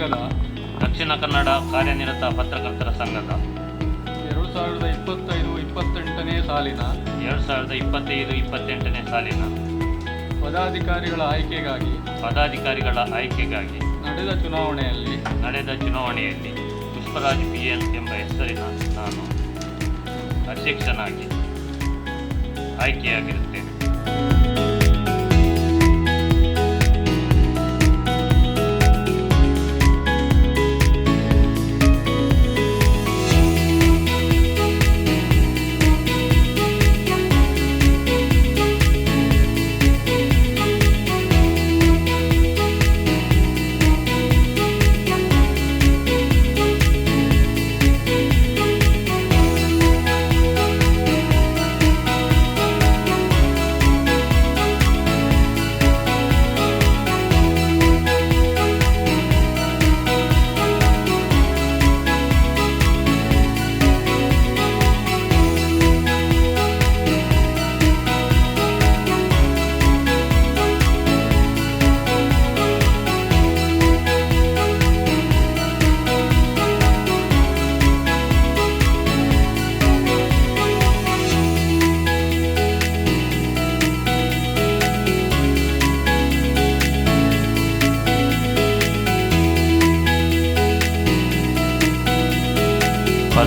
ಸಂಘದ ದಕ್ಷಿಣ ಕನ್ನಡ ಕಾರ್ಯನಿರತ ಪತ್ರಕರ್ತರ ಸಂಘದ. ಎರಡು ಸಾವಿರದ ಇಪ್ಪತ್ತೈದು ಇಪ್ಪತ್ತೆಂಟನೇ ಸಾಲಿನ. ಎರಡು ಸಾವಿರದ ಇಪ್ಪತ್ತೈದು ಇಪ್ಪತ್ತೆಂಟನೇ ಸಾಲಿನ. ಪದಾಧಿಕಾರಿಗಳ ಆಯ್ಕೆಗಾಗಿ. ಪದಾಧಿಕಾರಿಗಳ ಆಯ್ಕೆಗಾಗಿ. ನಡೆದ ಚುನಾವಣೆಯಲ್ಲಿ. ನಡೆದ ಚುನಾವಣೆಯಲ್ಲಿ ಪುಷ್ಪರಾಜ್ ಪಿ ಎಲ್ ಎಂಬ ಹೆಸರಿನ ನಾನು ಅಧ್ಯಕ್ಷನಾಗಿ ಆಯ್ಕೆಯಾಗಿರುತ್ತೇನೆ.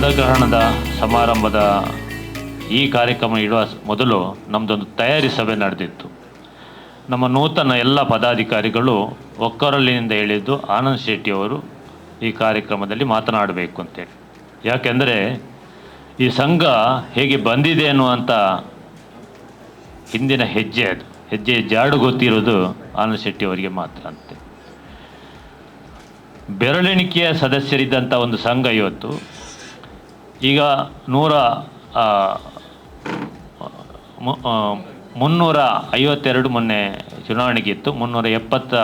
ಪದಗ್ರಹಣದ ಸಮಾರಂಭದ ಈ ಕಾರ್ಯಕ್ರಮ ಇಡುವ ಮೊದಲು ನಮ್ಮದೊಂದು ತಯಾರಿ ಸಭೆ ನಡೆದಿತ್ತು. ನಮ್ಮ ನೂತನ ಎಲ್ಲ ಪದಾಧಿಕಾರಿಗಳು ಒಕ್ಕರಲಿನಿಂದ ಹೇಳಿದ್ದು ಆನಂದ್ ಶೆಟ್ಟಿಯವರು ಈ ಕಾರ್ಯಕ್ರಮದಲ್ಲಿ ಮಾತನಾಡಬೇಕು ಅಂತೇಳಿ. ಯಾಕೆಂದರೆ ಈ ಸಂಘ ಹೇಗೆ ಬಂದಿದೆ ಅನ್ನುವಂಥ ಹಿಂದಿನ ಹೆಜ್ಜೆ ಅದು. ಹೆಜ್ಜೆ ಜಾಡು ಗೊತ್ತಿರೋದು ಆನಂದ್ ಶೆಟ್ಟಿ ಅವರಿಗೆ ಮಾತ್ರ ಅಂತೆ. ಬೆರಳೆಣಿಕೆಯ ಸದಸ್ಯರಿದ್ದಂಥ ಒಂದು ಸಂಘ ಇವತ್ತು. ಈಗ ನೂರ ಮುನ್ನೂರ ಐವತ್ತೆರಡು ಮೊನ್ನೆ ಚುನಾವಣೆಗೆ ಇತ್ತು. ಮುನ್ನೂರ ಎಪ್ಪತ್ತ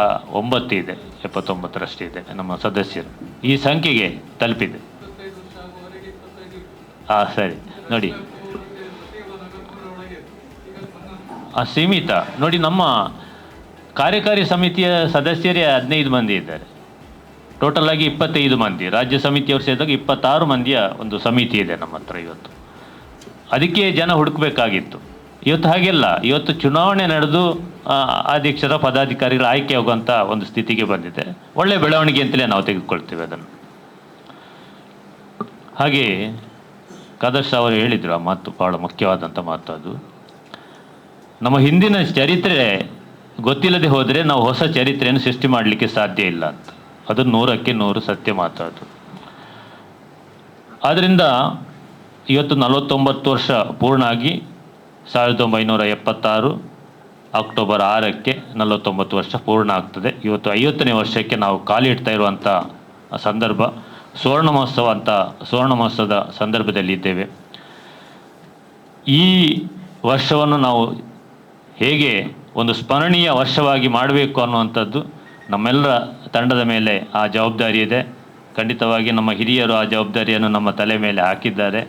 ಒಂಬತ್ತು ಇದೆ ಎಪ್ಪತ್ತೊಂಬತ್ತರಷ್ಟಿದೆ ನಮ್ಮ ಸದಸ್ಯರು. ಈ ಸಂಖ್ಯೆಗೆ ತಲುಪಿದೆ. ಹಾಂ ಸರಿ, ನೋಡಿ. ಸೀಮಿತ. ನೋಡಿ, ನಮ್ಮ ಕಾರ್ಯಕಾರಿ ಸಮಿತಿಯ ಸದಸ್ಯರೇ ಹದಿನೈದು ಮಂದಿ ಇದ್ದಾರೆ. ಟೋಟಲ್ ಆಗಿ ಇಪ್ಪತ್ತೈದು ಮಂದಿ, ರಾಜ್ಯ ಸಮಿತಿಯವರು ಸೇರಿದಾಗ ಇಪ್ಪತ್ತಾರು ಮಂದಿಯ ಒಂದು ಸಮಿತಿ ಇದೆ ನಮ್ಮ ಹತ್ರ ಇವತ್ತು. ಅದಕ್ಕೆ ಜನ ಹುಡುಕಬೇಕಾಗಿತ್ತು. ಇವತ್ತು ಹಾಗೆಲ್ಲ, ಇವತ್ತು ಚುನಾವಣೆ ನಡೆದು ಅಧ್ಯಕ್ಷರ ಪದಾಧಿಕಾರಿಗಳ ಆಯ್ಕೆ ಆಗುವಂಥ ಒಂದು ಸ್ಥಿತಿಗೆ ಬಂದಿದೆ. ಒಳ್ಳೆ ಬೆಳವಣಿಗೆ ಅಂತಲೇ ನಾವು ತೆಗೆದುಕೊಳ್ತೇವೆ ಅದನ್ನು. ಹಾಗೆ ಕದರ್ಶ ಅವರು ಹೇಳಿದರು ಆ ಮಾತು ಭಾಳ ಮುಖ್ಯವಾದಂಥ ಮಾತು ಅದು. ನಮ್ಮ ಹಿಂದಿನ ಚರಿತ್ರೆ ಗೊತ್ತಿಲ್ಲದೆ ಹೋದರೆ ನಾವು ಹೊಸ ಚರಿತ್ರೆಯನ್ನು ಸೃಷ್ಟಿ ಮಾಡಲಿಕ್ಕೆ ಸಾಧ್ಯ ಇಲ್ಲ ಅಂತ. ಅದು ನೂರಕ್ಕೆ ನೂರು ಸತ್ಯ ಮಾತ್ರ ಅದು. ಆದ್ದರಿಂದ ಇವತ್ತು ನಲವತ್ತೊಂಬತ್ತು ವರ್ಷ ಪೂರ್ಣ ಆಗಿ ಸಾವಿರದ ಒಂಬೈನೂರ ಎಪ್ಪತ್ತಾರು ಅಕ್ಟೋಬರ್ ಆರಕ್ಕೆ ನಲವತ್ತೊಂಬತ್ತು ವರ್ಷ ಪೂರ್ಣ ಆಗ್ತದೆ. ಇವತ್ತು ಐವತ್ತನೇ ವರ್ಷಕ್ಕೆ ನಾವು ಕಾಲಿಡ್ತಾ ಇರುವಂಥ ಸಂದರ್ಭ, ಸುವರ್ಣ ಮಹೋತ್ಸವ ಅಂತ ಸುವರ್ಣ ಮಹೋತ್ಸವದ ಸಂದರ್ಭದಲ್ಲಿ ಇದ್ದೇವೆ. ಈ ವರ್ಷವನ್ನು ನಾವು ಹೇಗೆ ಒಂದು ಸ್ಮರಣೀಯ ವರ್ಷವಾಗಿ ಮಾಡಬೇಕು ಅನ್ನುವಂಥದ್ದು ನಮ್ಮೆಲ್ಲರ ತಂಡದ ಮೇಲೆ ಆ ಜವಾಬ್ದಾರಿ ಇದೆ. ಖಂಡಿತವಾಗಿ ನಮ್ಮ ಹಿರಿಯರು ಆ ಜವಾಬ್ದಾರಿಯನ್ನು ನಮ್ಮ ತಲೆ ಮೇಲೆ ಹಾಕಿದ್ದಾರೆ.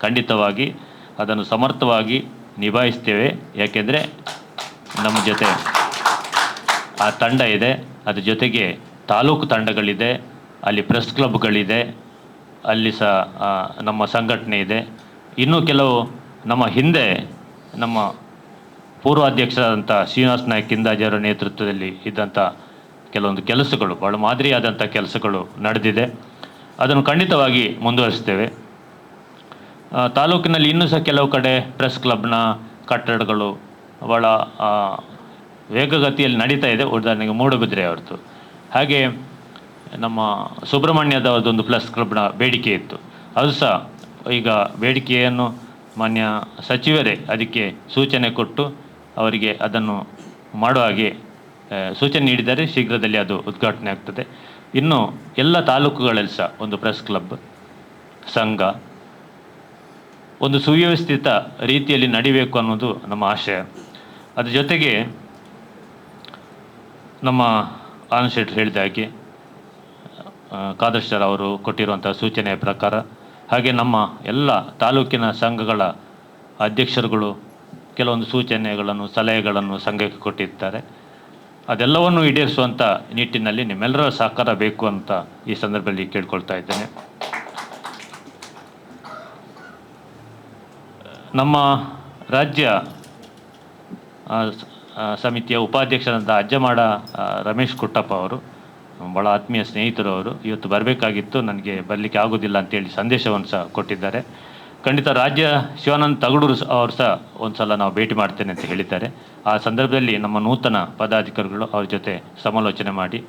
ಖಂಡಿತವಾಗಿ ಅದನ್ನು ಸಮರ್ಥವಾಗಿ ನಿಭಾಯಿಸ್ತೇವೆ. ಯಾಕೆಂದರೆ ನಮ್ಮ ಜೊತೆ ಆ ತಂಡ ಇದೆ. ಅದ್ರ ಜೊತೆಗೆ ತಾಲೂಕು ತಂಡಗಳಿದೆ. ಅಲ್ಲಿ ಪ್ರೆಸ್ ಕ್ಲಬ್ಗಳಿದೆ. ಅಲ್ಲಿ ಸಹ ನಮ್ಮ ಸಂಘಟನೆ ಇದೆ. ಇನ್ನೂ ಕೆಲವು ನಮ್ಮ ಹಿಂದೆ ನಮ್ಮ ಪೂರ್ವಾಧ್ಯಕ್ಷರಾದಂಥ ಶ್ರೀನಿವಾಸ ನಾಯಕ್ ಕಿಂದಾಜರ ನೇತೃತ್ವದಲ್ಲಿ ಇದ್ದಂಥ ಕೆಲವೊಂದು ಕೆಲಸಗಳು ಭಾಳ ಮಾದರಿಯಾದಂಥ ಕೆಲಸಗಳು ನಡೆದಿದೆ. ಅದನ್ನು ಖಂಡಿತವಾಗಿ ಮುಂದುವರಿಸ್ತೇವೆ ತಾಲೂಕಿನಲ್ಲಿ ಇನ್ನೂ ಸಹ ಕೆಲವು ಕಡೆ ಪ್ರೆಸ್ ಕ್ಲಬ್ನ ಕಟ್ಟಡಗಳು ಆ, ವೇಗಗತಿಯಲ್ಲಿ ನಡೀತಾ ಇದೆ. ಉದಾಹರಣೆಗೆ ಮೂಡುಬಿದ್ರೆ ಅವ್ರದ್ದು. ಹಾಗೆ ನಮ್ಮ ಸುಬ್ರಹ್ಮಣ್ಯದವ್ರದ್ದೊಂದು ಪ್ಲಸ್ ಕ್ಲಬ್ನ ಬೇಡಿಕೆ ಇತ್ತು. ಅದು ಸಹ ಈಗ ಬೇಡಿಕೆಯನ್ನು ಮಾನ್ಯ ಸಚಿವರೇ ಅದಕ್ಕೆ ಸೂಚನೆ ಕೊಟ್ಟು ಅವರಿಗೆ ಅದನ್ನು ಮಾಡುವ ಹಾಗೆ ಸೂಚನೆ ನೀಡಿದರೆ ಶೀಘ್ರದಲ್ಲಿ ಅದು ಉದ್ಘಾಟನೆ ಆಗ್ತದೆ. ಇನ್ನು ಎಲ್ಲ ತಾಲೂಕುಗಳಲ್ಲಿ ಸಹ ಒಂದು ಪ್ರೆಸ್ ಕ್ಲಬ್, ಸಂಘ, ಒಂದು ಸುವ್ಯವಸ್ಥಿತ ರೀತಿಯಲ್ಲಿ ನಡಿಬೇಕು ಅನ್ನೋದು ನಮ್ಮ ಆಶಯ. ಅದ್ರ ಜೊತೆಗೆ ನಮ್ಮ ಆನಂದ್ ಶೆಟ್ಟರ್ ಹೇಳಿದ ಹಾಗೆ ಕಾದರ್ಶರ್ ಅವರು ಕೊಟ್ಟಿರುವಂಥ ಸೂಚನೆಯ ಪ್ರಕಾರ, ಹಾಗೆ ನಮ್ಮ ಎಲ್ಲ ತಾಲೂಕಿನ ಸಂಘಗಳ ಅಧ್ಯಕ್ಷರುಗಳು ಕೆಲವೊಂದು ಸೂಚನೆಗಳನ್ನು, ಸಲಹೆಗಳನ್ನು ಸಂಘಕ್ಕೆ ಕೊಟ್ಟಿರ್ತಾರೆ. ಅದೆಲ್ಲವನ್ನು ಈಡೇರಿಸುವಂಥ ನಿಟ್ಟಿನಲ್ಲಿ ನಿಮ್ಮೆಲ್ಲರ ಸಹಕಾರ ಬೇಕು ಅಂತ ಈ ಸಂದರ್ಭದಲ್ಲಿ ಕೇಳ್ಕೊಳ್ತಾ ಇದ್ದೇನೆ. ನಮ್ಮ ರಾಜ್ಯ ಸಮಿತಿಯ ಉಪಾಧ್ಯಕ್ಷರಾದ ಅಜ್ಜಮಾಡ ರಮೇಶ್ ಕುಟ್ಟಪ್ಪ ಅವರು ಭಾಳ ಆತ್ಮೀಯ ಸ್ನೇಹಿತರು ಅವರು, ಇವತ್ತು ಬರಬೇಕಾಗಿತ್ತು, ನನಗೆ ಬರಲಿಕ್ಕೆ ಆಗೋದಿಲ್ಲ ಅಂತೇಳಿ ಸಂದೇಶವನ್ನು ಸಹ ಕೊಟ್ಟಿದ್ದಾರೆ. ಖಂಡಿತ ರಾಜ್ಯ ಶಿವಾನಂದ್ ತಗಡೂರು ಅವರು ಸಹ ಒಂದು ಸಲ ನಾವು ಭೇಟಿ ಮಾಡ್ತೇನೆ ಅಂತ ಹೇಳಿದ್ದಾರೆ. ಆ ಸಂದರ್ಭದಲ್ಲಿ ನಮ್ಮ ನೂತನ ಪದಾಧಿಕಾರಿಗಳು ಅವರ ಜೊತೆ ಸಮಾಲೋಚನೆ ಮಾಡಿ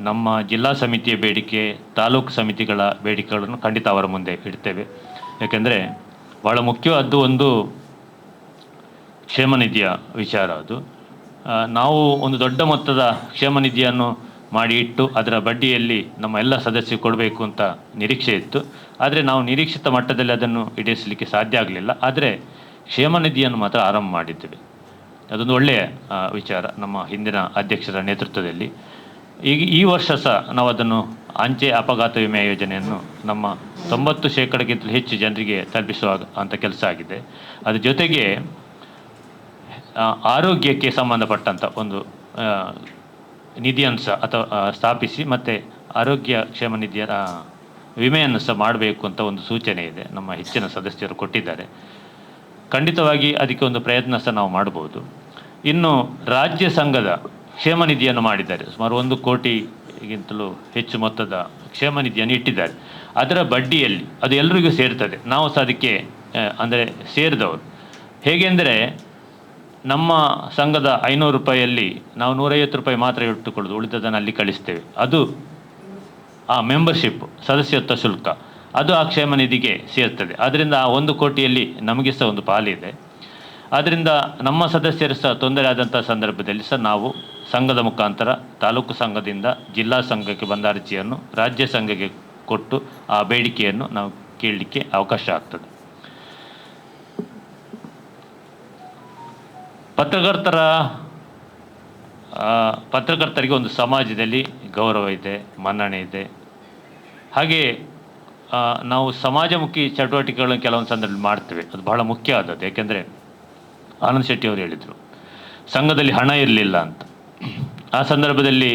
ನಮ್ಮ ಜಿಲ್ಲಾ ಸಮಿತಿಯ ಬೇಡಿಕೆ, ತಾಲೂಕು ಸಮಿತಿಗಳ ಬೇಡಿಕೆಗಳನ್ನು ಖಂಡಿತ ಅವರ ಮುಂದೆ ಇಡ್ತೇವೆ. ಯಾಕೆಂದರೆ ಭಾಳ ಮುಖ್ಯವಾದ್ದು ಒಂದು ಕ್ಷೇಮ ನಿಧಿಯ ವಿಚಾರ ಅದು. ನಾವು ಒಂದು ದೊಡ್ಡ ಮೊತ್ತದ ಕ್ಷೇಮ ನಿಧಿಯನ್ನು ಮಾಡಿ ಇಟ್ಟು ಅದರ ಬಡ್ಡಿಯಲ್ಲಿ ನಮ್ಮ ಎಲ್ಲ ಸದಸ್ಯರು ಕೊಡಬೇಕು ಅಂತ ನಿರೀಕ್ಷೆ ಇತ್ತು. ಆದರೆ ನಾವು ನಿರೀಕ್ಷಿತ ಮಟ್ಟದಲ್ಲಿ ಅದನ್ನು ಈಡೇರಿಸಲಿಕ್ಕೆ ಸಾಧ್ಯ ಆಗಲಿಲ್ಲ. ಆದರೆ ಕ್ಷೇಮ ನಿಧಿಯನ್ನು ಮಾತ್ರ ಆರಂಭ ಮಾಡಿದ್ದೇವೆ. ಅದೊಂದು ಒಳ್ಳೆಯ ವಿಚಾರ ನಮ್ಮ ಹಿಂದಿನ ಅಧ್ಯಕ್ಷರ ನೇತೃತ್ವದಲ್ಲಿ. ಈಗ ಈ ವರ್ಷ ಸಹ ನಾವು ಅದನ್ನು ಅಂಚೆ ಅಪಘಾತ ವಿಮೆ ಯೋಜನೆಯನ್ನು ನಮ್ಮ ತೊಂಬತ್ತು ಶೇಕಡಕ್ಕಿಂತ ಹೆಚ್ಚು ಜನರಿಗೆ ತಲುಪಿಸುವ ಅಂತ ಕೆಲಸ ಆಗಿದೆ. ಅದ್ರ ಜೊತೆಗೆ ಆರೋಗ್ಯಕ್ಕೆ ಸಂಬಂಧಪಟ್ಟಂಥ ಒಂದು ನಿಧಿಯನ್ನು ಸಹ ಅಥವಾ ಸ್ಥಾಪಿಸಿ ಮತ್ತು ಆರೋಗ್ಯ ಕ್ಷೇಮ ನಿಧಿಯ ವಿಮೆಯನ್ನು ಸಹ ಮಾಡಬೇಕು ಅಂತ ಒಂದು ಸೂಚನೆ ಇದೆ. ನಮ್ಮ ಹೆಚ್ಚಿನ ಸದಸ್ಯರು ಕೊಟ್ಟಿದ್ದಾರೆ. ಖಂಡಿತವಾಗಿ ಅದಕ್ಕೆ ಒಂದು ಪ್ರಯತ್ನ ಸಹ ನಾವು ಮಾಡ್ಬೋದು ಇನ್ನು ರಾಜ್ಯ ಸಂಘದ ಕ್ಷೇಮ ನಿಧಿಯನ್ನು ಮಾಡಿದ್ದಾರೆ. ಸುಮಾರು ಒಂದು ಕೋಟಿಗಿಂತಲೂ ಹೆಚ್ಚು ಮೊತ್ತದ ಕ್ಷೇಮ ನಿಧಿಯನ್ನು ಇಟ್ಟಿದ್ದಾರೆ. ಅದರ ಬಡ್ಡಿಯಲ್ಲಿ ಅದು ಎಲ್ರಿಗೂ ಸೇರ್ತದೆ. ನಾವು ಸಹ ಅದಕ್ಕೆ ಅಂದರೆ ಸೇರಿದವರು. ಹೇಗೆಂದರೆ ನಮ್ಮ ಸಂಘದ ಐನೂರು ರೂಪಾಯಿಯಲ್ಲಿ ನಾವು ನೂರೈವತ್ತು ರೂಪಾಯಿ ಮಾತ್ರ ಇಟ್ಟುಕೊಳ್ಳೋದು ಉಳಿದದನ್ನು ಅಲ್ಲಿ ಕಳಿಸ್ತೇವೆ. ಅದು ಆ ಮೆಂಬರ್ಶಿಪ್ ಸದಸ್ಯತ್ವ ಶುಲ್ಕ. ಅದು ಆ ಕ್ಷೇಮ ನಿಧಿಗೆ ಸೇರ್ತದೆ. ಅದರಿಂದ ಆ ಒಂದು ಕೋಟಿಯಲ್ಲಿ ನಮಗೆ ಸಹ ಒಂದು ಪಾಲಿದೆ. ಅದರಿಂದ ನಮ್ಮ ಸದಸ್ಯರು ಸಹ ತೊಂದರೆ ಆದಂಥ ಸಂದರ್ಭದಲ್ಲಿ ಸಹ ನಾವು ಸಂಘದ ಮುಖಾಂತರ ತಾಲೂಕು ಸಂಘದಿಂದ ಜಿಲ್ಲಾ ಸಂಘಕ್ಕೆ ಬಂದ ಅರ್ಜಿಯನ್ನು ರಾಜ್ಯ ಸಂಘಕ್ಕೆ ಕೊಟ್ಟು ಆ ಬೇಡಿಕೆಯನ್ನು ನಾವು ಕೇಳಲಿಕ್ಕೆ ಅವಕಾಶ ಆಗ್ತದೆ. ಪತ್ರಕರ್ತರ ಪತ್ರಕರ್ತರಿಗೆ ಒಂದು ಸಮಾಜದಲ್ಲಿ ಗೌರವ ಇದೆ, ಮನ್ನಣೆ ಇದೆ. ಹಾಗೆ ನಾವು ಸಮಾಜಮುಖಿ ಚಟುವಟಿಕೆಗಳನ್ನು ಕೆಲವೊಂದು ಸಂದರ್ಭದಲ್ಲಿ ಮಾಡ್ತೇವೆ. ಅದು ಬಹಳ ಮುಖ್ಯ ಆದದ್ದು. ಯಾಕೆಂದರೆ ಆನಂದ್ ಶೆಟ್ಟಿ ಅವರು ಹೇಳಿದರು, ಸಂಘದಲ್ಲಿ ಹಣ ಇರಲಿಲ್ಲ ಅಂತ. ಆ ಸಂದರ್ಭದಲ್ಲಿ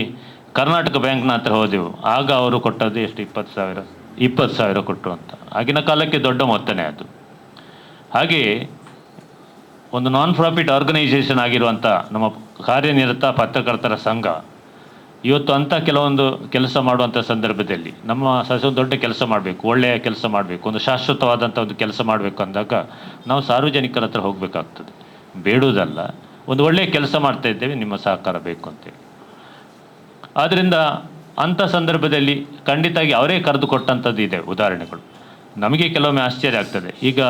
ಕರ್ನಾಟಕ ಬ್ಯಾಂಕ್ನ ಹತ್ರ ಹೋದೆವು. ಆಗ ಅವರು ಕೊಟ್ಟದ್ದು ಎಷ್ಟು? ಇಪ್ಪತ್ತು ಸಾವಿರ. ಇಪ್ಪತ್ತು ಸಾವಿರ ಕೊಟ್ಟರು ಅಂತ. ಆಗಿನ ಕಾಲಕ್ಕೆ ದೊಡ್ಡ ಮೊತ್ತನೇ ಅದು. ಹಾಗೆಯೇ ಒಂದು ನಾನ್ ಪ್ರಾಫಿಟ್ ಆರ್ಗನೈಸೇಷನ್ ಆಗಿರುವಂಥ ನಮ್ಮ ಕಾರ್ಯನಿರತ ಪತ್ರಕರ್ತರ ಸಂಘ ಇವತ್ತು ಅಂಥ ಕೆಲವೊಂದು ಕೆಲಸ ಮಾಡುವಂಥ ಸಂದರ್ಭದಲ್ಲಿ ನಮ್ಮ ಸಹ ದೊಡ್ಡ ಕೆಲಸ ಮಾಡಬೇಕು, ಒಳ್ಳೆಯ ಕೆಲಸ ಮಾಡಬೇಕು, ಒಂದು ಶಾಶ್ವತವಾದಂಥ ಒಂದು ಕೆಲಸ ಮಾಡಬೇಕು ಅಂದಾಗ ನಾವು ಸಾರ್ವಜನಿಕರ ಹತ್ರ ಹೋಗಬೇಕಾಗ್ತದೆ. ಬೇಡುವುದಲ್ಲ ಒಂದು ಒಳ್ಳೆಯ ಕೆಲಸ ಮಾಡ್ತಾ ಇದ್ದೇವೆ, ನಿಮ್ಮ ಸಹಕಾರ ಬೇಕು ಅಂತೇಳಿ. ಆದ್ದರಿಂದ ಅಂಥ ಸಂದರ್ಭದಲ್ಲಿ ಖಂಡಿತವಾಗಿ ಅವರೇ ಕರೆದು ಕೊಟ್ಟಂಥದ್ದು ಇದೆ ಉದಾಹರಣೆಗಳು. ನಮಗೆ ಕೆಲವೊಮ್ಮೆ ಆಶ್ಚರ್ಯ ಆಗ್ತದೆ. ಈಗ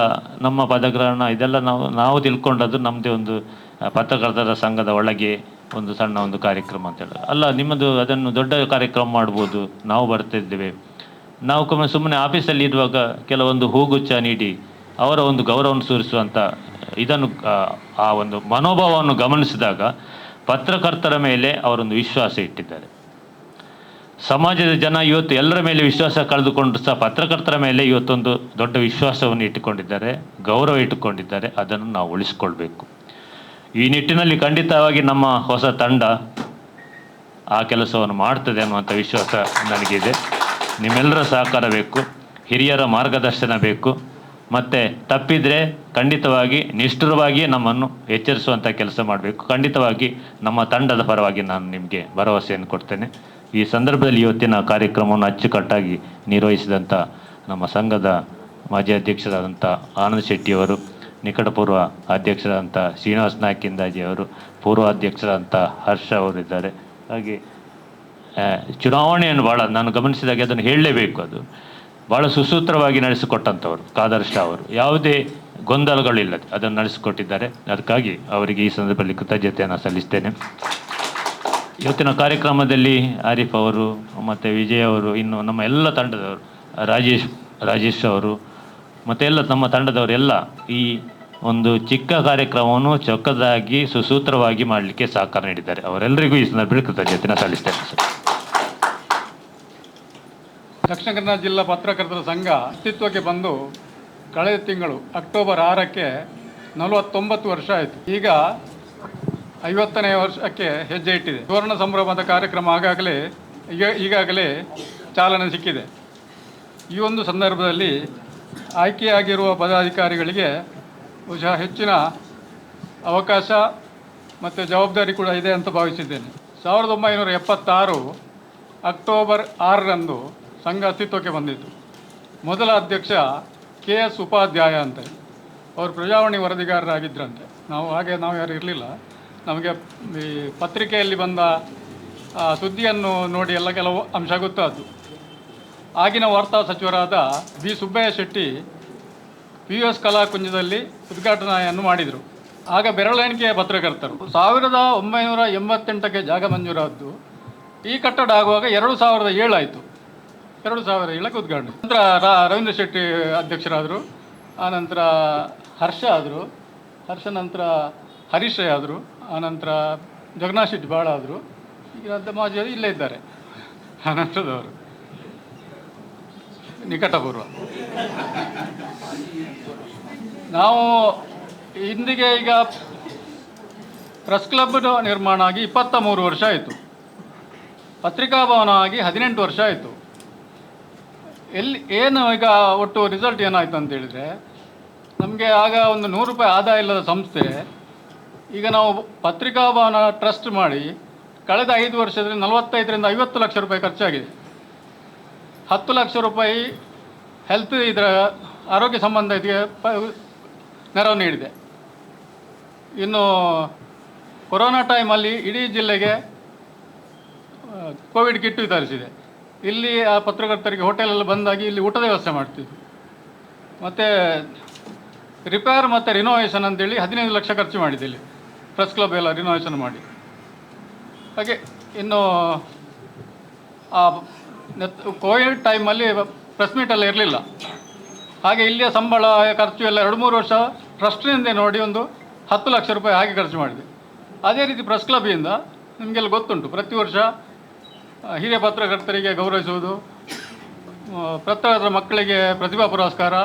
ನಮ್ಮ ಪದಗ್ರಹಣ ಇದೆಲ್ಲ ನಾವು ನಾವು ತಿಳ್ಕೊಂಡದ್ದು ನಮ್ಮದೇ ಒಂದು ಪತ್ರಕರ್ತರ ಸಂಘದ ಒಳಗೆ ಒಂದು ಸಣ್ಣ ಒಂದು ಕಾರ್ಯಕ್ರಮ ಅಂತೇಳಿ ಅಲ್ಲ, ನಿಮ್ಮದು ಅದನ್ನು ದೊಡ್ಡ ಕಾರ್ಯಕ್ರಮ ಮಾಡ್ಬೋದು, ನಾವು ಬರ್ತಿದ್ದೇವೆ. ನಾವು ಕೊಮ್ಮೆ ಸುಮ್ಮನೆ ಆಫೀಸಲ್ಲಿ ಇರುವಾಗ ಕೆಲವೊಂದು ಹೂಗುಚ್ಛ ನೀಡಿ, ಅವರ ಒಂದು ಗೌರವವನ್ನು ಸೂರಿಸುವಂಥ ಇದನ್ನು ಆ ಒಂದು ಮನೋಭಾವವನ್ನು ಗಮನಿಸಿದಾಗ ಪತ್ರಕರ್ತರ ಮೇಲೆ ಅವರೊಂದು ವಿಶ್ವಾಸ ಇಟ್ಟಿದ್ದಾರೆ. ಸಮಾಜದ ಜನ ಇವತ್ತು ಎಲ್ಲರ ಮೇಲೆ ವಿಶ್ವಾಸ ಕಳೆದುಕೊಂಡು ಸಹ ಪತ್ರಕರ್ತರ ಮೇಲೆ ಇವತ್ತೊಂದು ದೊಡ್ಡ ವಿಶ್ವಾಸವನ್ನು ಇಟ್ಟುಕೊಂಡಿದ್ದಾರೆ, ಗೌರವ ಇಟ್ಟುಕೊಂಡಿದ್ದಾರೆ, ಅದನ್ನು ನಾವು ಉಳಿಸ್ಕೊಳ್ಬೇಕು. ಈ ನಿಟ್ಟಿನಲ್ಲಿ ಖಂಡಿತವಾಗಿ ನಮ್ಮ ಹೊಸ ತಂಡ ಆ ಕೆಲಸವನ್ನು ಮಾಡ್ತದೆ ಅನ್ನುವಂಥ ವಿಶ್ವಾಸ ನನಗಿದೆ. ನಿಮ್ಮೆಲ್ಲರ ಸಹಕಾರ ಬೇಕು, ಹಿರಿಯರ ಮಾರ್ಗದರ್ಶನ ಬೇಕು, ಮತ್ತು ತಪ್ಪಿದರೆ ಖಂಡಿತವಾಗಿ ನಿಷ್ಠುರವಾಗಿ ನಮ್ಮನ್ನು ಎಚ್ಚರಿಸುವಂಥ ಕೆಲಸ ಮಾಡಬೇಕು. ಖಂಡಿತವಾಗಿ ನಮ್ಮ ತಂಡದ ಪರವಾಗಿ ನಾನು ನಿಮಗೆ ಭರವಸೆಯನ್ನು ಕೊಡ್ತೇನೆ. ಈ ಸಂದರ್ಭದಲ್ಲಿ ಇವತ್ತಿನ ಕಾರ್ಯಕ್ರಮವನ್ನು ಅಚ್ಚುಕಟ್ಟಾಗಿ ನಿರ್ವಹಿಸಿದಂಥ ನಮ್ಮ ಸಂಘದ ಮಾಜಿ ಅಧ್ಯಕ್ಷರಾದಂಥ ಆನಂದ್ ಶೆಟ್ಟಿಯವರು ನಿಕಟಪೂರ್ವ ಅಧ್ಯಕ್ಷರಾದಂಥ ಶ್ರೀನಿವಾಸ್ ನಾಯ್ಕಿಂದಾಜಿ ಅವರು, ಪೂರ್ವ ಅಧ್ಯಕ್ಷರಾದಂಥ ಹರ್ಷ ಅವರು ಇದ್ದಾರೆ. ಹಾಗೆ ಚುನಾವಣೆಯನ್ನು ಭಾಳ ನಾನು ಗಮನಿಸಿದಾಗೆ ಅದನ್ನು ಹೇಳಲೇಬೇಕು ಅದು. ಭಾಳ ಸುಸೂತ್ರವಾಗಿ ನಡೆಸಿಕೊಟ್ಟಂಥವರು ಕಾದರ್ ಶಾ ಅವರು. ಯಾವುದೇ ಗೊಂದಲಗಳಿಲ್ಲ ಅದನ್ನು ನಡೆಸಿಕೊಟ್ಟಿದ್ದಾರೆ. ಅದಕ್ಕಾಗಿ ಅವರಿಗೆ ಈ ಸಂದರ್ಭದಲ್ಲಿ ಕೃತಜ್ಞತೆಯನ್ನು ಸಲ್ಲಿಸ್ತೇನೆ. ಇವತ್ತಿನ ಕಾರ್ಯಕ್ರಮದಲ್ಲಿ ಆರಿಫ್ ಅವರು ಮತ್ತು ವಿಜಯ್ ಅವರು, ಇನ್ನು ನಮ್ಮ ಎಲ್ಲ ತಂಡದವರು, ರಾಜೇಶ್ ರಾಜೇಶ್ ಅವರು, ಮತ್ತು ಎಲ್ಲ ನಮ್ಮ ತಂಡದವರೆಲ್ಲ ಈ ಒಂದು ಚಿಕ್ಕ ಕಾರ್ಯಕ್ರಮವನ್ನು ಚೊಕ್ಕದಾಗಿ ಸುಸೂತ್ರವಾಗಿ ಮಾಡಲಿಕ್ಕೆ ಸಹಕಾರ ನೀಡಿದ್ದಾರೆ. ಅವರೆಲ್ಲರಿಗೂ ಈ ಸಂದರ್ಭದಲ್ಲಿ ಕೃತಜ್ಞತೆಯನ್ನು ಸಲ್ಲಿಸ್ತೇನೆ ದಕ್ಷಿಣ ಕನ್ನಡ ಜಿಲ್ಲಾ ಪತ್ರಕರ್ತರ ಸಂಘ ಅಸ್ತಿತ್ವಕ್ಕೆ ಬಂದು ಕಳೆದ ತಿಂಗಳು ಅಕ್ಟೋಬರ್ ಆರಕ್ಕೆ ನಲವತ್ತೊಂಬತ್ತು ವರ್ಷ ಆಯಿತು. ಈಗ ಐವತ್ತನೇ ವರ್ಷಕ್ಕೆ ಹೆಜ್ಜೆ ಇಟ್ಟಿದೆ. ಸುವರ್ಣ ಸಂಭ್ರಮದ ಕಾರ್ಯಕ್ರಮ ಆಗಾಗಲೇ, ಈಗ, ಈಗಾಗಲೇ ಚಾಲನೆ ಸಿಕ್ಕಿದೆ. ಈ ಒಂದು ಸಂದರ್ಭದಲ್ಲಿ ಆಯ್ಕೆಯಾಗಿರುವ ಪದಾಧಿಕಾರಿಗಳಿಗೆ ಬಹುಶಃ ಹೆಚ್ಚಿನ ಅವಕಾಶ ಮತ್ತು ಜವಾಬ್ದಾರಿ ಕೂಡ ಇದೆ ಅಂತ ಭಾವಿಸಿದ್ದೇನೆ. ಸಾವಿರದ ಒಂಬೈನೂರ ಎಪ್ಪತ್ತಾರು ಅಕ್ಟೋಬರ್ ಆರರಂದು ಸಂಘ ಅಸ್ತಿತ್ವಕ್ಕೆ ಬಂದಿತ್ತು ಮೊದಲ ಅಧ್ಯಕ್ಷ ಕೆ ಎಸ್ ಉಪಾಧ್ಯಾಯ ಅಂತ. ಅವರು ಪ್ರಜಾವಾಣಿ ವರದಿಗಾರರಾಗಿದ್ದರಂತೆ ನಾವು ಹಾಗೆ ನಾವು ಯಾರು ಇರಲಿಲ್ಲ. ನಮಗೆ ಈ ಪತ್ರಿಕೆಯಲ್ಲಿ ಬಂದ ಸುದ್ದಿಯನ್ನು ನೋಡಿ ಎಲ್ಲ ಕೆಲವು ಅಂಶ ಗೊತ್ತಾದ್ದು. ಆಗಿನ ವಾರ್ತಾ ಸಚಿವರಾದ B. Subbaiah Shetty P U S ಕಲಾಕುಂಜದಲ್ಲಿ ಉದ್ಘಾಟನೆಯನ್ನು ಮಾಡಿದರು. ಆಗ ಬೆರಳೆಣಿಕೆಯ ಪತ್ರಕರ್ತರು, ಸಾವಿರದ ಒಂಬೈನೂರ ಎಂಬತ್ತೆಂಟಕ್ಕೆ ಜಾಗ ಮಂಜೂರಾದ್ದು. ಈ ಕಟ್ಟಡ ಆಗುವಾಗ ಎರಡು ಸಾವಿರದ ಏಳಾಯಿತು ಎರಡು ಸಾವಿರದ ಏಳಕ್ಕೆ ಉದ್ಘಾಟನೆ. ನಂತರ ರಾ- ರವೀಂದ್ರ ಶೆಟ್ಟಿ ಅಧ್ಯಕ್ಷರಾದರು. ಆನಂತರ ಹರ್ಷ ಆದರು. ಹರ್ಷ ನಂತರ ಹರೀಶ್ ರೈ ಆದರು. ಆನಂತರ ಜಗನ್ನಾಥ್ ಶೆಟ್ಟಿ ಬಾಳ ಆದರು. ಈಗ ಮಾಜಿ ಇಲ್ಲೇ ಇದ್ದಾರೆ. ಆನಂತರದವರು ನಿಕಟಪೂರ್ವ. ನಾವು ಇಂದಿಗೆ ಈಗ ಪ್ರೆಸ್ ಕ್ಲಬ್ ನಿರ್ಮಾಣ ಆಗಿ ಇಪ್ಪತ್ತ ಮೂರು ವರ್ಷ ಆಯಿತು. ಪತ್ರಿಕಾ ಭವನ ಆಗಿ ಹದಿನೆಂಟು ವರ್ಷ ಆಯಿತು. ಎಲ್ಲಿ, ಏನು ಈಗ ಒಟ್ಟು ರಿಸಲ್ಟ್ ಏನಾಯಿತು ಅಂತ ಹೇಳಿದರೆ, ನಮಗೆ ಆಗ ಒಂದು ನೂರು ರೂಪಾಯಿ ಆದಾಯ ಇಲ್ಲದ ಸಂಸ್ಥೆ, ಈಗ ನಾವು ಪತ್ರಿಕಾ ಭವನ ಟ್ರಸ್ಟ್ ಮಾಡಿ, ಕಳೆದ ಐದು ವರ್ಷದಲ್ಲಿ ನಲವತ್ತೈದರಿಂದ ಐವತ್ತು ಲಕ್ಷ ರೂಪಾಯಿ ಖರ್ಚಾಗಿದೆ. ಹತ್ತು ಲಕ್ಷ ರೂಪಾಯಿ ಹೆಲ್ತ್ ಇದರ ಆರೋಗ್ಯ ಸಂಬಂಧ ಇದಕ್ಕೆ ಪ- ನೆರವು ನೀಡಿದೆ. ಇನ್ನು ಕೊರೋನಾ ಟೈಮಲ್ಲಿ ಇಡೀ ಜಿಲ್ಲೆಗೆ ಕೋವಿಡ್ ಕಿಟ್ ವಿತರಿಸಿದೆ. ಇಲ್ಲಿ ಆ ಪತ್ರಕರ್ತರಿಗೆ ಹೋಟೆಲೆಲ್ಲ ಬಂದಾಗಿ ಇಲ್ಲಿ ಊಟದ ವ್ಯವಸ್ಥೆ ಮಾಡ್ತಿದ್ವಿ ಮತ್ತು ರಿಪೇರ್ ಮತ್ತು ರಿನೋವೇಷನ್ ಅಂತೇಳಿ ಹದಿನೈದು ಲಕ್ಷ ಖರ್ಚು ಮಾಡಿದೆ ಇಲ್ಲಿ. ಪ್ರೆಸ್ ಕ್ಲಬ್ ಎಲ್ಲ ರಿನೋವೇಷನ್ ಮಾಡಿ. ಹಾಗೆ ಇನ್ನು ಆ ಕೋವಿಡ್ ಟೈಮಲ್ಲಿ ಪ್ರೆಸ್ ಮೀಟ್ ಎಲ್ಲ ಇರಲಿಲ್ಲ. ಹಾಗೆ ಇಲ್ಲಿಯ ಸಂಬಳ, ಖರ್ಚು ಎಲ್ಲ ಎರಡು ಮೂರು ವರ್ಷ ಟ್ರಸ್ಟ್ನಿಂದ ನೋಡಿ ಒಂದು ಹತ್ತು ಲಕ್ಷ ರೂಪಾಯಿ ಹಾಗೆ ಖರ್ಚು ಮಾಡಿದೆ ಅದೇ ರೀತಿ ಪ್ರೆಸ್ ಕ್ಲಬ್ಬಿಂದ ನಿಮಗೆಲ್ಲ ಗೊತ್ತುಂಟು, ಪ್ರತಿ ವರ್ಷ ಹಿರಿಯ ಪತ್ರಕರ್ತರಿಗೆ ಗೌರವಿಸುವುದು ಪತ್ರಕರ್ತರ ಮಕ್ಕಳಿಗೆ ಪ್ರತಿಭಾ ಪುರಸ್ಕಾರ,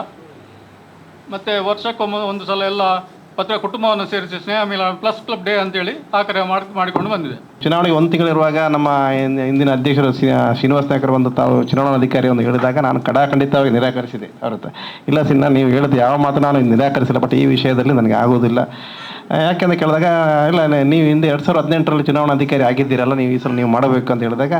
ಮತ್ತು ವರ್ಷಕ್ಕೊಮ್ಮೆ ಒಂದು ಸಲ ಎಲ್ಲ ಪತ್ರ ಕುಟುಂಬವನ್ನು ಸೇರಿಸಿ, ಸ್ನೇಹ ಮಿಲನ ಪ್ಲಸ್ ಕ್ಲಬ್ ಡೇ ಅಂತೇಳಿ ಆ ಕಾರ್ಯ ಮಾಡಿ, ಮಾಡಿಕೊಂಡು ಬಂದಿದೆ. ಚುನಾವಣೆಗೆ ಒಂದು ತಿಂಗಳಿರುವಾಗ ನಮ್ಮ ಹಿಂದ್- ಹಿಂದಿನ ಅಧ್ಯಕ್ಷರು ಶ್ರೀ- ಶ್ರೀನಿವಾಸ ನಾಯಕರು ಬಂದು ತಾವು ಚುನಾವಣಾಧಿಕಾರಿ ಒಂದು ಹೇಳಿದಾಗ ನಾನು ಕಡಾಖಂಡಿತವಾಗಿ ನಿರಾಕರಿಸಿದೆ ಅವ್ರ ಇಲ್ಲ ಸಿನ್ನ ನೀವು ಹೇಳಿದ ಯಾವ ಮಾತು ನಾನು ನಿರಾಕರಿಸಿಲ್ಲ, ಬಟ್ ಈ ವಿಷಯದಲ್ಲಿ ನನಗೆ ಆಗೋದಿಲ್ಲ ಯಾಕೆಂತ ಕೇಳಿದಾಗ, ಇಲ್ಲ ನೀವು ಹಿಂದೆ ಎರಡು ಸಾವಿರದ ಹದಿನೆಂಟರಲ್ಲಿ ಚುನಾವಣಾಧಿಕಾರಿ ಆಗಿದ್ದೀರಲ್ಲ, ನೀವು ಈ ಸಲ ನೀವು ಮಾಡಬೇಕು ಅಂತ ಹೇಳಿದಾಗ,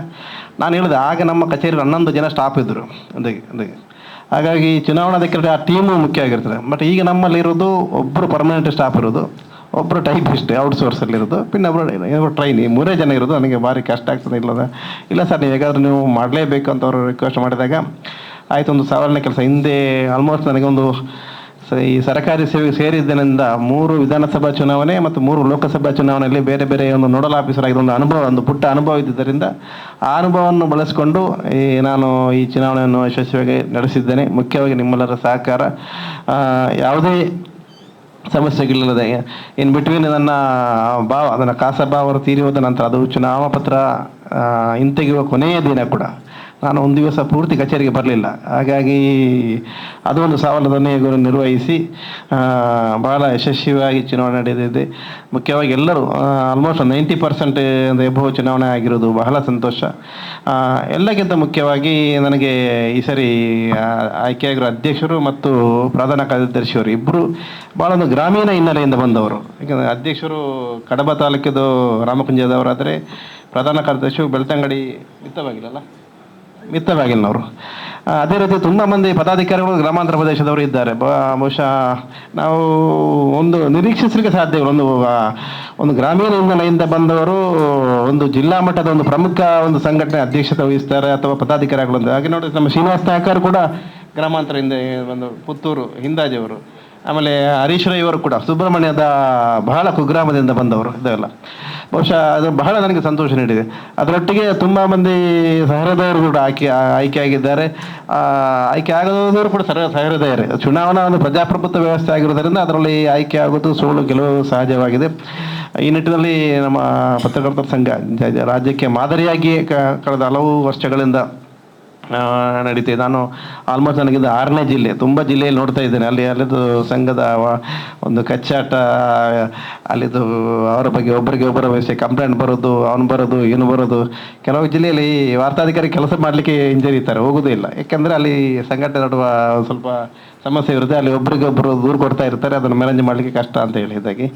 ನಾನು ಹೇಳಿದೆ, ಆಗ ನಮ್ಮ ಕಚೇರಿ ಹನ್ನೊಂದು ಜನ ಸ್ಟಾಫ್ ಇದ್ದರು. ಅಂದಾಗೆ ಅಂದಾಗೆ ಹಾಗಾಗಿ ಚುನಾವಣಾಧಿಕಾರಿ ಆ ಟೀಮು ಮುಖ್ಯ ಆಗಿರ್ತದೆ ಬಟ್ ಈಗ ನಮ್ಮಲ್ಲಿ ಇರೋದು ಒಬ್ಬರು ಪರ್ಮನೆಂಟ್ ಸ್ಟಾಫ್ ಇರೋದು ಒಬ್ಬರು ಟೈಪಿಸ್ಟ್ ಔಟ್ಸೋರ್ಸಲ್ಲಿರೋದು ಇನ್ನೊಬ್ಬರು ಟ್ರೈನಿ ಮೂರೇ ಜನ ಇರೋದು. ನನಗೆ ಭಾರಿ ಕಷ್ಟ ಆಗ್ತದೆ ಇಲ್ಲದ. ಇಲ್ಲ ಸರ್, ನೀವು ಹೇಗಾದ್ರೂ ನೀವು ಮಾಡಲೇಬೇಕು ಅಂತ ಅವರು ರಿಕ್ವೆಸ್ಟ್ ಮಾಡಿದಾಗ, ಆಯಿತು, ಒಂದು ಸಾವಿರನೇ ಕೆಲಸ ಹಿಂದೆ ಆಲ್ಮೋಸ್ಟ್ ನನಗೊಂದು ಸ- ಈ ಸರ್ಕಾರಿ ಸೇವೆಗೆ ಸೇರಿದ್ದರಿಂದ ಮೂರು ವಿಧಾನಸಭಾ ಚುನಾವಣೆ ಮತ್ತು ಮೂರು ಲೋಕಸಭಾ ಚುನಾವಣೆಯಲ್ಲಿ ಬೇರೆ ಬೇರೆ ಒಂದು ನೋಡಲ್ ಆಫೀಸರ್ ಆಗಿದ್ದ ಒಂದು ಅನುಭವ, ಒಂದು ಪುಟ್ಟ ಅನುಭವ ಇದ್ದರಿಂದ ಆ ಅನುಭವವನ್ನು ಬಳಸಿಕೊಂಡು ಈ ನಾನು ಈ ಚುನಾವಣೆಯನ್ನು ಯಶಸ್ವಿಯಾಗಿ ನಡೆಸಿದ್ದೇನೆ. ಮುಖ್ಯವಾಗಿ ನಿಮ್ಮೆಲ್ಲರ ಸಹಕಾರ. ಯಾವುದೇ ಸಮಸ್ಯೆಗಳಿಲ್ಲದೆ ಇನ್ ಬಿಟ್ವೀನ್ ನನ್ನ ಭಾವ, ಅದನ್ನು ಕಾಸಬಾ ಅವರು ತೀರಿ ಹೋದ ನಂತರ ಅದು ಚುನಾವಣಾ ಪತ್ರ ಹಿಂತೆಗೆಯುವ ಕೊನೆಯ ದಿನ ಕೂಡ ನಾನು ಒಂದು ದಿವಸ ಪೂರ್ತಿ ಕಚೇರಿಗೆ ಬರಲಿಲ್ಲ. ಹಾಗಾಗಿ ಅದು ಒಂದು ಗುರು ನಿರ್ವಹಿಸಿ ಬಹಳ ಯಶಸ್ವಿಯಾಗಿ ಚುನಾವಣೆ ನಡೆದಿದೆ. ಮುಖ್ಯವಾಗಿ ಎಲ್ಲರೂ ಆಲ್ಮೋಸ್ಟ್ ನೈಂಟಿ ಪರ್ಸೆಂಟ್ ಎಬ್ಬೋ ಚುನಾವಣೆ ಆಗಿರೋದು ಬಹಳ ಸಂತೋಷ. ಎಲ್ಲಕ್ಕಿಂತ ಮುಖ್ಯವಾಗಿ ನನಗೆ ಈ ಸರಿ ಆಯ್ಕೆಯಾಗಿರೋ ಅಧ್ಯಕ್ಷರು ಮತ್ತು ಪ್ರಧಾನ ಕಾರ್ಯದರ್ಶಿಯವರು ಇಬ್ಬರು ಭಾಳ ಒಂದು ಗ್ರಾಮೀಣ ಹಿನ್ನೆಲೆಯಿಂದ ಬಂದವರು. ಯಾಕಂದರೆ ಅಧ್ಯಕ್ಷರು ಕಡಬ ತಾಲೂಕಿದು ರಾಮಕುಂಜದವರಾದರೆ ಪ್ರಧಾನ ಕಾರ್ಯದರ್ಶಿ ಬೆಳ್ತಂಗಡಿ ಮಿತ್ತವಾಗಿಲ್ಲಲ್ಲ ಮಿತ್ತವಾಗಿಲ್ನವರು ಆ, ಅದೇ ರೀತಿ ತುಂಬ ಮಂದಿ ಪದಾಧಿಕಾರಿಗಳು ಗ್ರಾಮಾಂತರ ಪ್ರದೇಶದವರು ಇದ್ದಾರೆ. ಬಹುಶಃ ನಾವು ಒಂದು ನಿರೀಕ್ಷಿಸಲಿಕ್ಕೆ ಸಾಧ್ಯ ಒಂದು ಒಂದು ಗ್ರಾಮೀಣ ಹಿನ್ನೆಲೆಯಿಂದ ಬಂದವರು ಒಂದು ಜಿಲ್ಲಾ ಮಟ್ಟದ ಒಂದು ಪ್ರಮುಖ ಒಂದು ಸಂಘಟನೆ ಅಧ್ಯಕ್ಷತೆ ವಹಿಸ್ತಾರೆ ಅಥವಾ ಪದಾಧಿಕಾರಿಗಳು ಹಾಗೆ ನೋಡಿ ನಮ್ಮ ಶ್ರೀನಿವಾಸ ನಾಯಕರು ಕೂಡ ಗ್ರಾಮಾಂತರದಿಂದ ಒಂದು ಪುತ್ತೂರು ಹಿಂದಾಜಿಯವರು ಆಮೇಲೆ ಹರೀಶ್ ರೈ ಅವರು ಕೂಡ ಸುಬ್ರಹ್ಮಣ್ಯದ ಬಹಳ ಕುಗ್ರಾಮದಿಂದ ಬಂದವರು ಇದೆಲ್ಲ. ಬಹುಶಃ ಅದು ಬಹಳ ನನಗೆ ಸಂತೋಷ ನೀಡಿದೆ. ಅದರೊಟ್ಟಿಗೆ ತುಂಬ ಮಂದಿ ಸಹೃದಯರು ಕೂಡ ಆಯ್ಕೆ ಆಯ್ಕೆ ಆಗಿದ್ದಾರೆ. ಆಯ್ಕೆ ಆಗದವರು ಕೂಡ ಸರ, ಸಹೃದಯರೇ. ಚುನಾವಣಾ ಒಂದು ಪ್ರಜಾಪ್ರಭುತ್ವ ವ್ಯವಸ್ಥೆ ಆಗಿರೋದರಿಂದ ಅದರಲ್ಲಿ ಆಯ್ಕೆ ಆಗೋದು ಸೋಲು ಗೆಲುವು ಸಹಜವಾಗಿದೆ. ಈ ನಿಟ್ಟಿನಲ್ಲಿ ನಮ್ಮ ಪತ್ರಕರ್ತರ ಸಂಘ ರಾಜ್ಯಕ್ಕೆ ಮಾದರಿಯಾಗಿ ಕಳೆದ ಹಲವು ವರ್ಷಗಳಿಂದ ಆ, ನಡೀತಿದೆ ನಾನು ಆಲ್ಮೋಸ್ಟ್ ನನಗಿದು ಆರನೇ ಜಿಲ್ಲೆ ತುಂಬ ಜಿಲ್ಲೆಯಲ್ಲಿ ನೋಡ್ತಾ ಇದ್ದೇನೆ. ಅಲ್ಲಿ ಅಲ್ಲಿದು ಸಂಘದ ಒಂದು ಕಚ್ಚಾಟ ಅಲ್ಲಿದು ಅವರ ಬಗ್ಗೆ ಒಬ್ಬರಿಗೆ ಒಬ್ಬರ ವಿಷಯ ಕಂಪ್ಲೇಂಟ್ ಬರೋದು ಅವನು ಬರೋದು ಇವನು ಬರೋದು. ಕೆಲವು ಜಿಲ್ಲೆಯಲ್ಲಿ ವಾರ್ತಾಧಿಕಾರಿ ಕೆಲಸ ಮಾಡಲಿಕ್ಕೆ ಹಿಂಜರಿತಾರೆ ಹೋಗೋದೇ ಇಲ್ಲ. ಯಾಕೆಂದರೆ ಅಲ್ಲಿ ಸಂಘಟನೆ ನಡುವ ಸ್ವಲ್ಪ ಸಮಸ್ಯೆ ಇರುತ್ತೆ. ಅಲ್ಲಿ ಒಬ್ರಿಗೊಬ್ಬರು ದೂರು ಕೊಡ್ತಾ ಇರ್ತಾರೆ ಅದನ್ನು ಮ್ಯಾನೇಜ್ ಮಾಡಲಿಕ್ಕೆ ಕಷ್ಟ ಅಂತ ಹೇಳಿ ಇದಾಗಿ.